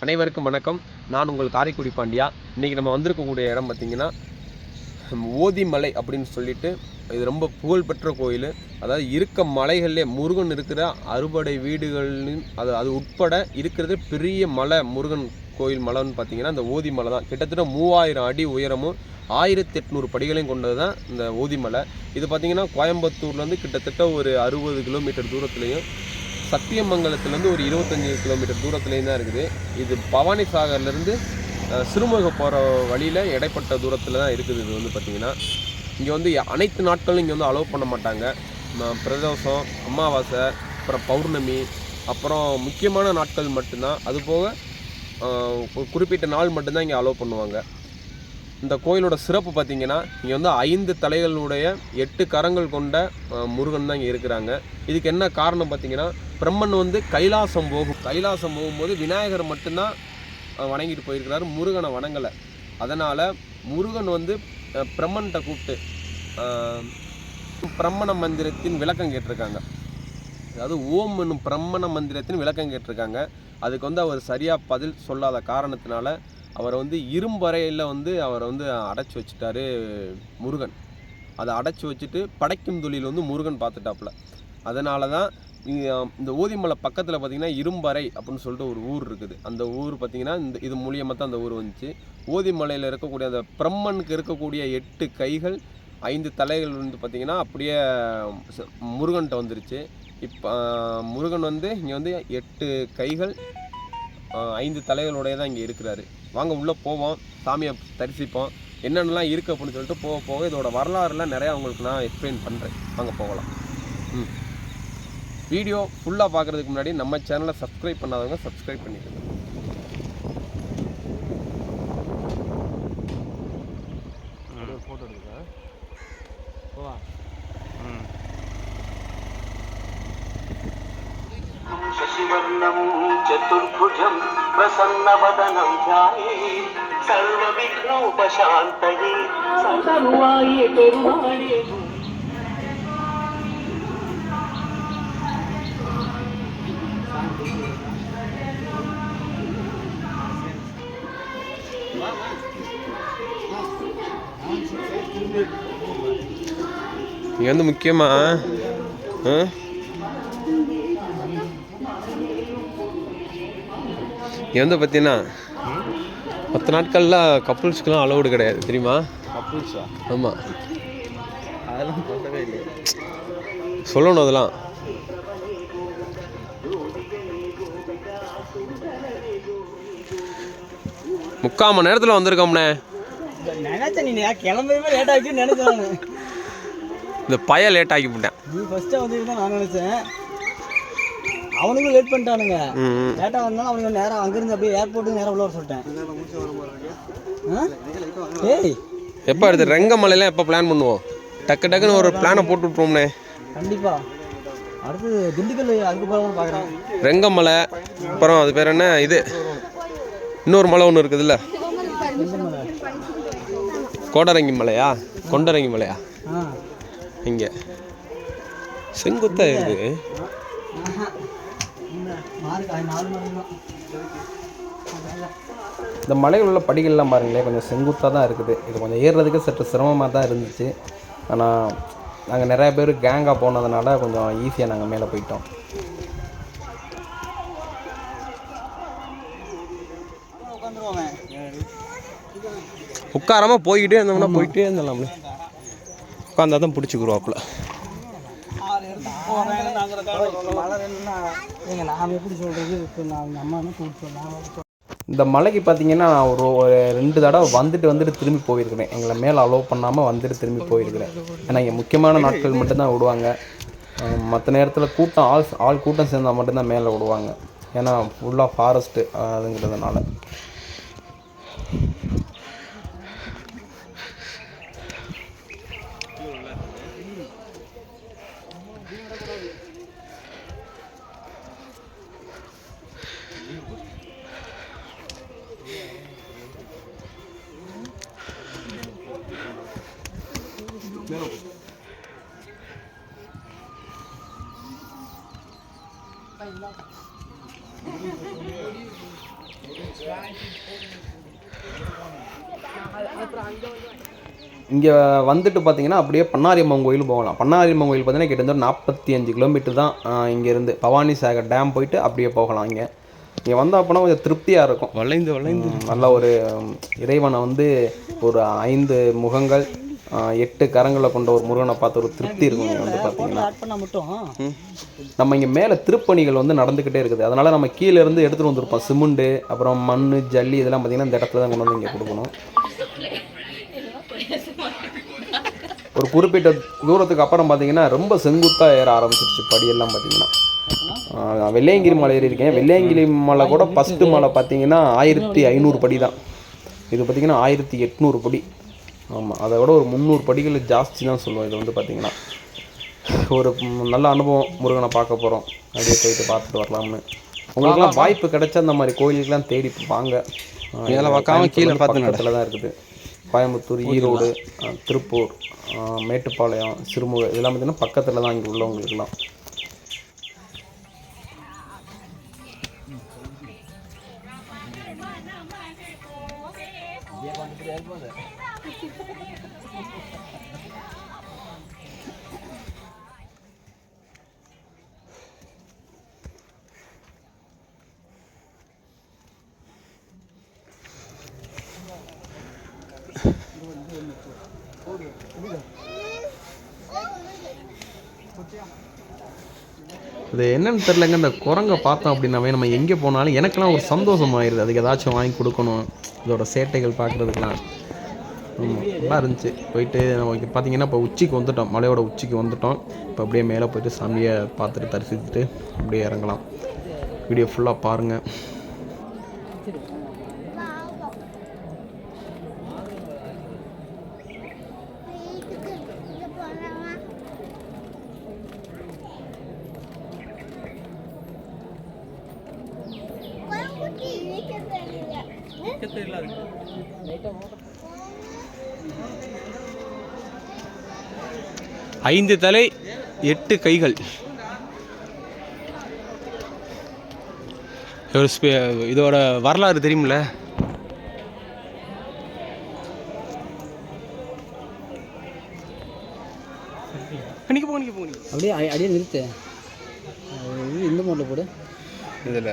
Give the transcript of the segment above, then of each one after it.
அனைவருக்கும் வணக்கம். நான் உங்கள் காரைக்குடி பாண்டியா. இன்றைக்கி நம்ம வந்திருக்கக்கூடிய இடம் பார்த்திங்கன்னா ஓதிமலை அப்படின்னு சொல்லிட்டு இது ரொம்ப புகழ்பெற்ற கோயில். அதாவது இருக்க மலைகளிலே முருகன் இருக்கிற அறுபடை வீடுகளின் அது அது உட்பட இருக்கிறது பெரிய மலை முருகன் கோயில் மலைன்னு பார்த்தீங்கன்னா இந்த ஓதிமலை தான். கிட்டத்தட்ட மூவாயிரம் அடி உயரமும் ஆயிரத்தி எட்நூறு படிகளையும் கொண்டது தான் இந்த ஓதிமலை. இது பார்த்திங்கன்னா கோயம்புத்தூர்லேருந்து கிட்டத்தட்ட ஒரு அறுபது கிலோமீட்டர் தூரத்துலேயும் சத்தியமங்கலத்துலேருந்து ஒரு இருபத்தஞ்சி கிலோமீட்டர் தூரத்துலேயும் தான் இருக்குது. இது பவானி சாகர்லேருந்து சிறுமுகை போகிற வழியில் இடைப்பட்ட தூரத்தில் தான் இருக்குது இது வந்து பார்த்திங்கன்னா இங்கே வந்து அனைத்து நாட்களும் இங்கே வந்து அலோவ் பண்ண மாட்டாங்க. பிரதோஷம் அமாவாசை அப்புறம் பௌர்ணமி அப்புறம் முக்கியமான நாட்கள் மட்டும்தான். அது போக ஒரு குறிப்பிட்ட நாள் மட்டும்தான் இங்கே அலோவ் பண்ணுவாங்க. இந்த கோயிலோட சிறப்பு பார்த்திங்கன்னா இங்கே வந்து ஐந்து தலைகளுடைய எட்டு கரங்கள் கொண்ட முருகன் தான் இங்கே இருக்கிறாங்க. இதுக்கு என்ன காரணம் பார்த்தீங்கன்னா பிரம்மன் வந்து கைலாசம் போகும். கைலாசம் போகும்போது விநாயகர் மட்டும்தான் வணங்கிட்டு போயிருக்கிறாரு. முருகனை வணங்கலை. அதனால் முருகன் வந்து பிரம்மன்கிட்ட கூப்பிட்டு பிரம்மண மந்திரத்தின் விளக்கம் கேட்டிருக்காங்க. அதாவது ஓம் என்னும் பிரம்மண மந்திரத்தின் விளக்கம் கேட்டிருக்காங்க. அதுக்கு வந்து அவர் சரியாக பதில் சொல்லாத காரணத்தினால அவரை வந்து இரும்பறையில் வந்து அவரை வந்து அடைச்சி வச்சுட்டாரு முருகன். அதை அடைச்சி வச்சுட்டு படைக்கும் தொழில் வந்து முருகன் பார்த்துட்டாப்புல. அதனால தான் இந்த ஓதிமலை பக்கத்தில் பார்த்தீங்கன்னா இரும்பறை அப்படின்னு சொல்லிட்டு ஒரு ஊர் இருக்குது. அந்த ஊர் பார்த்திங்கன்னா இந்த இது மூலியமாக தான் அந்த ஊர் வந்துச்சு. ஓதிமலையில் இருக்கக்கூடிய அந்த பிரம்மனுக்கு இருக்கக்கூடிய எட்டு கைகள் ஐந்து தலைகள் வந்து பார்த்திங்கன்னா அப்படியே முருகன்கிட்ட வந்துருச்சு. இப்போ முருகன் வந்து இங்கே வந்து எட்டு கைகள் ஐந்து தலைகளுடைய தான் இங்கே இருக்கிறாரு. வாங்க உள்ளே போவோம் சாமியை தரிசிப்போம். என்னென்னலாம் இருக்குது அப்படின்னு சொல்லிட்டு போக போக இதோட வரலாறுலாம் நிறையா உங்களுக்கு நான் எக்ஸ்பிளைன் பண்ணுறேன் வாங்க போகலாம். ம். வீடியோ ஃபுல்லாக பார்க்குறதுக்கு முன்னாடி நம்ம சேனலை சப்ஸ்கிரைப் பண்ணாதவங்க சப்ஸ்கிரைப் பண்ணிக்கோங்க ஃபோட்டோ எடுத்துக்க போவா शशिवर्णं चतुर्भुजं प्रसन्नवदनं ध्याये सर्वविघ्नोपशान्तये सर्वरुवाये இங்கே வந்து முக்கியமாக இங்கே வந்து பார்த்தீங்கன்னா பத்து நாட்களில் கப்புள்ஸ்க்குலாம் அலௌடு கிடையாது தெரியுமா? கப்புள்ஸா? ஆமாம் அதெல்லாம் சொல்லணும் அதெல்லாம். முக்கால் மணி நேரத்தில் வந்திருக்கோம்ண்ணே நினைச்சேன் நீ கிளம்பவே லேட் ஆகிடுச்சுன்னு நினைச்சேன் நான். இந்த பைய லேட் ஆக்கி போட்டேன் நீ ஃபர்ஸ்ட்டாக வந்து நான் நினைச்சேன் அவனுக்கும் லேட் பண்ணிட்டானுங்க. லேட்டாக வந்தாலும் அவனுக்கு நேரம் அங்கேருந்து அப்படியே ஏர்போர்ட்டுக்கு நேரம் உள்ள வர சொல்லிட்டேன்? ஏய். எப்போ அடுத்து ரெங்கமலையெல்லாம் எப்போ பிளான் பண்ணுவோம்? டக்கு டக்குன்னு ஒரு பிளானை போட்டு விட்ருவோம்ண்ணே கண்டிப்பா. அடுத்து திண்டுக்கல் அதுக்கு போகலாம் பார்க்குறேன் ரெங்கமலை அப்புறம் அது பேர் என்ன? இது. இன்னொரு மலை ஒன்று இருக்குதுல்ல. கோடரங்கி மலையா? கொண்டரங்கி மலையா? ஆ. இங்கே. செங்குத்தா இருக்குது இந்த மலையில் உள்ள படிகள்லாம் பாருங்களேன் கொஞ்சம் செங்குத்தாக தான் இருக்குது. இது கொஞ்சம் ஏறுறதுக்கு சற்று சிரமமாக தான் இருந்துச்சு. ஆனால் நாங்கள் நிறைய பேர் கேங்காக போனதுனால கொஞ்சம் ஈஸியாக நாங்கள் மேலே போயிட்டோம். உட்காராமல் போய்கிட்டே இருந்தோம்னா போயிட்டே இருந்தலாம்ல உட்காந்தா தான் பிடிச்சிக்குருவாப்புல இந்த மலைக்கு பார்த்தீங்கன்னா நான் ஒரு ஒரு ரெண்டு தடவை வந்துட்டு வந்துட்டு திரும்பி போயிருக்கிறேன். எங்களை மேலே அலோவ் பண்ணாமல் வந்துட்டு திரும்பி போயிருக்கிறேன். ஏன்னா இங்கே முக்கியமான நாட்கள் மட்டும்தான் விடுவாங்க. மற்ற நேரத்தில் கூட்டம் ஆள் ஆள் கூட்டம் சேர்ந்தால் மட்டும்தான் மேலே விடுவாங்க. ஏன்னா ஃபுல்லாக ஃபாரஸ்ட்டு அதுங்கிறதுனால. இங்கே வந்துட்டு பார்த்தீங்கன்னா அப்படியே பண்ணாரியம்மன் கோயில் போகலாம். பண்ணாரியம்மன் கோயில் பார்த்தீங்கன்னா கிட்டத்தட்ட நாற்பத்தி அஞ்சு கிலோமீட்டர் தான் இங்கேருந்து பவானி சாகர் டேம் போயிட்டு அப்படியே போகலாம் இங்கே. இங்கே வந்தால் அப்போனா கொஞ்சம் திருப்தியாக இருக்கும். வளைந்து வளைந்து. நல்ல ஒரு இறைவனை வந்து ஒரு ஐந்து முகங்கள் எட்டு கரங்களை கொண்ட ஒரு முருகனை பார்த்து ஒரு திருப்தி இருக்கும் வந்து பார்த்தீங்கன்னா. நம்ம இங்கே மேலே திருப்பணிகள் வந்து நடந்துக்கிட்டே இருக்குது. அதனால் நம்ம கீழே இருந்து எடுத்துகிட்டு வந்திருப்போம். சிமெண்ட்டு அப்புறம் மண் ஜல்லி இதெல்லாம் பார்த்திங்கன்னா இந்த இடத்துல தான் கொண்டு வந்து இங்கே கொடுக்கணும். ஒரு குறிப்பிட்ட தூரத்துக்கு அப்புறம் பார்த்தீங்கன்னா ரொம்ப செங்குத்தாக ஏற ஆரம்பிச்சிருச்சு படியெல்லாம் பார்த்தீங்கன்னா. வெள்ளையங்கிரி மலை ஏறி இருக்கேன். வெள்ளையங்கிரி மலை கூட ஃபஸ்ட்டு மலை பார்த்தீங்கன்னா ஆயிரத்தி ஐநூறு படி தான் இது பார்த்தீங்கன்னா ஆயிரத்தி எட்நூறு படி. ஆமாம் அதை விட ஒரு முந்நூறு படிகள் ஜாஸ்தி தான் சொல்லுவோம். இது வந்து பார்த்தீங்கன்னா ஒரு நல்ல அனுபவம் முருகனை பார்க்க போகிறோம் அப்படியே போயிட்டு பார்த்துட்டு வரலாம்னு. உங்களுக்குலாம் வாய்ப்பு கிடைச்சா இந்த மாதிரி கோயிலுக்கெல்லாம் தேடி வாங்க. மேலே பார்க்காம கீழே பார்த்து நட. பக்கத்தில் தான் இருக்குது. கோயம்புத்தூர் ஈரோடு திருப்பூர் மேட்டுப்பாளையம் சிறுமுகை இதெல்லாம் பார்த்தீங்கன்னா பக்கத்தில் தான் இங்கே உள்ளவங்களுக்குலாம் இது என்னன்னு தெரிலங்க இந்த குரங்கை பார்த்தோம் அப்படின்னாவே நம்ம எங்கே போனாலும் எனக்கெல்லாம் ஒரு சந்தோஷம் ஆயிடுது அதுக்கு ஏதாச்சும் வாங்கி கொடுக்கணும். இதோட சேட்டைகள் பார்க்குறதுக்கெலாம் நல்லா இருந்துச்சு. போயிட்டு நம்ம பார்த்தீங்கன்னா இப்போ உச்சிக்கு வந்துட்டோம். மலையோட உச்சிக்கு வந்துட்டோம். இப்போ அப்படியே மேலே போயிட்டு சாமியை பார்த்துட்டு தரிசித்துட்டு அப்படியே இறங்கலாம். வீடியோ ஃபுல்லாக பாருங்கள் ஐந்து தலை எட்டு கைகள். ஒரு இதோட வரலாறு தெரியுமில்ல நிக்க போங்க அப்படியே அப்படியே நிறுத்து. இந்த மோட்டில் போடு. இதில்.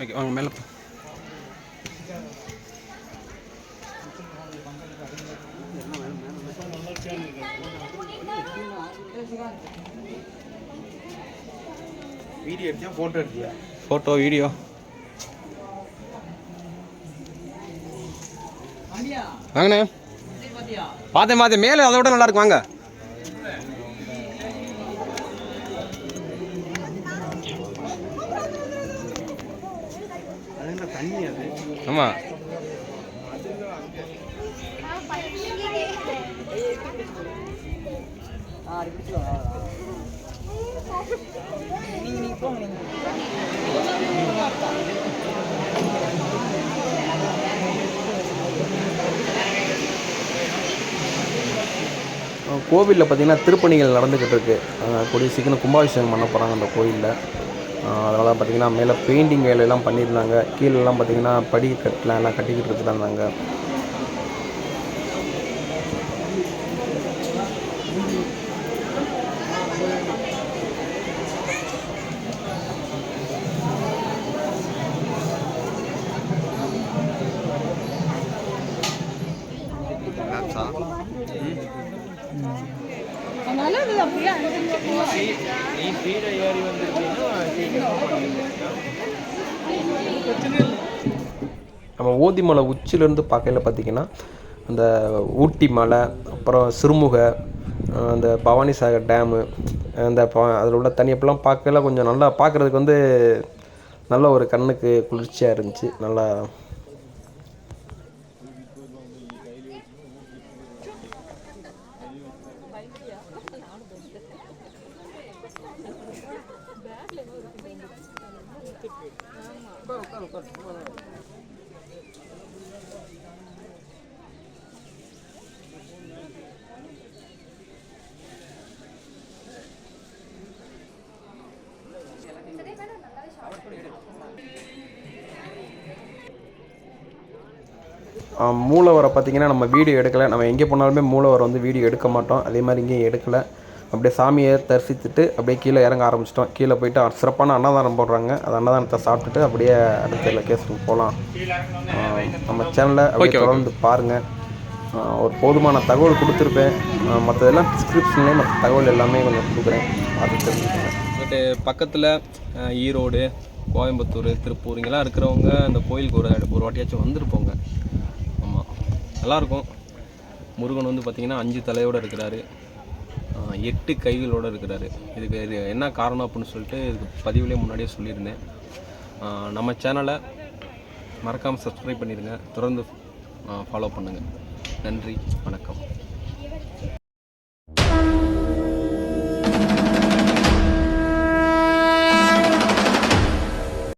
ஓகே வாங்க மேலே போ. வீடியோ எடுத்தியா? ஃபோட்டோ எடுத்தியா? ஃபோட்டோ வீடியோ வாங்கண்ணே. பார்த்தேன் பார்த்தேன் மேலே அதை விட நல்லா இருக்கு வாங்க தண்ணி அது ஆமாம் கோவிலில் பார்த்தீங்கன்னா திருப்பணிகள் நடந்துக்கிட்டு இருக்கு. கூடிய சீக்கிரம் கும்பாபிஷேகம் பண்ண போகிறாங்க அந்த கோயிலில் அதனால் பார்த்திங்கன்னா மேலே பெயிண்டிங் வேலையெல்லாம் பண்ணியிருந்தாங்க. கீழெல்லாம் பார்த்திங்கன்னா படி கட்டலாம் எல்லாம் கட்டிக்கிட்டு இருக்கிறாங்க Mm-hmm. நம்ம ஓதி மலை உச்சிலேருந்து பார்க்கையில் பார்த்திங்கன்னா அந்த ஊட்டி மலை அப்புறம் சிறுமுகை அந்த பவானி சாகர் டேமு அந்த அதில் உள்ள தண்ணியப்பெல்லாம் பார்க்கல கொஞ்சம் நல்லா பார்க்குறதுக்கு வந்து நல்ல ஒரு கண்ணுக்கு குளிர்ச்சியாக இருந்துச்சு. நல்லா மூலவரை பார்த்தீங்கன்னா நம்ம வீடியோ எடுக்கலை. நம்ம எங்கே போனாலுமே மூலவரை வந்து வீடியோ எடுக்க மாட்டோம். அதே மாதிரி இங்கேயும் எடுக்கலை. அப்படியே சாமியை தரிசித்துட்டு அப்படியே கீழே இறங்க ஆரம்பிச்சிட்டோம். கீழே போயிட்டு சிறப்பான அன்னதானம் போடுறாங்க. அந்த அன்னதானத்தை சாப்பிட்டுட்டு அப்படியே அடுத்த லொக்கேஷனுக்கு போகலாம். நம்ம சேனலை அப்படியே. தொடர்ந்து பாருங்கள் ஒரு போதுமான தகவல் கொடுத்துருப்பேன். மற்றதெல்லாம் டிஸ்கிரிப்ஷன்லேயே மற்ற தகவல் எல்லாமே கொஞ்சம் கொடுக்குறேன். பார்த்து தெரிஞ்சுக்கோங்க பட் பக்கத்தில் ஈரோடு கோயம்புத்தூர் திருப்பூர் இங்கெல்லாம் இருக்கிறவங்க அந்த கோயிலுக்கு ஒரு ஒரு வாட்டியாச்சும் வந்துருப்போங்க. நல்லாயிருக்கும். முருகன் வந்து பார்த்திங்கன்னா அஞ்சு தலையோடு இருக்கிறாரு. எட்டு கைகளோடு இருக்கிறாரு. இதுக்கு இது என்ன காரணம் அப்படின்னு சொல்லிட்டு இதுக்கு பதிவுலேயே முன்னாடியே சொல்லியிருந்தேன். நம்ம சேனலை மறக்காமல் சப்ஸ்கிரைப் பண்ணிடுங்க தொடர்ந்து ஃபாலோ பண்ணுங்கள் நன்றி வணக்கம்.